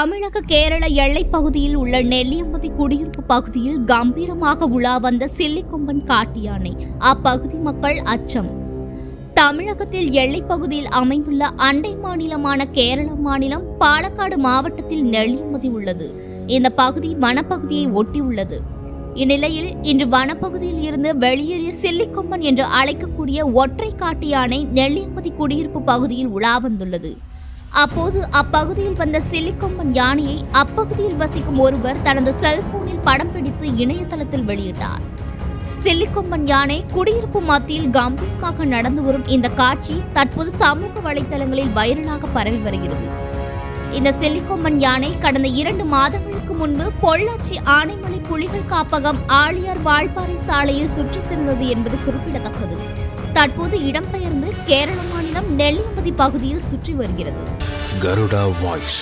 தமிழக கேரள எல்லைப் பகுதியில் உள்ள நெல்லியம்பதி குடியிருப்பு பகுதியில் கம்பீரமாக உலா வந்த சில்லிக்கொம்பன் காட்டு யானை. அப்பகுதி மக்கள் அச்சம். தமிழகத்தில் எல்லைப்பகுதியில் அமைந்துள்ள அண்டை மாநிலமான கேரள மாநிலம் பாலக்காடு மாவட்டத்தில் நெல்லியம்பதி உள்ளது. இந்த பகுதி வனப்பகுதியை ஒட்டியுள்ளது. இந்நிலையில் இன்று வனப்பகுதியில் இருந்து வெளியேறிய சில்லிக்கொம்பன் என்று அழைக்கக்கூடிய ஒற்றை காட்டு யானை நெல்லியம்பதி குடியிருப்பு பகுதியில் உலா வந்துள்ளது. அப்போது அப்பகுதியில் வந்த சிலிக்கொம்பன் யானையை அப்பகுதியில் வசிக்கும் ஒருவர் தனது செல்போனில் படம் பிடித்து இணையதளத்தில் வெளியிட்டார். சில்லிக்கொம்பன் யானை குடியிருப்பு மத்தியில் கம்பீரமாக நடந்து வரும் இந்த காட்சி தற்போது சமூக வலைதளங்களில் வைரலாக பரவி வருகிறது. இந்த செல்லிக்கொம்பன் யானை கடந்த இரண்டு மாதங்களுக்கு முன்பு பொள்ளாச்சி ஆனைமலை புலிகள் காப்பகம் ஆழியார் வாழ்பாறை சாலையில் சுற்றித் திரிந்தது என்பது குறிப்பிடத்தக்கது. தற்போது இடம்பெயர்ந்து கேரளமா மாநிலம் நெல்லியம்பதி பகுதியில் சுற்றி வருகிறது. கருடா வாய்ஸ்.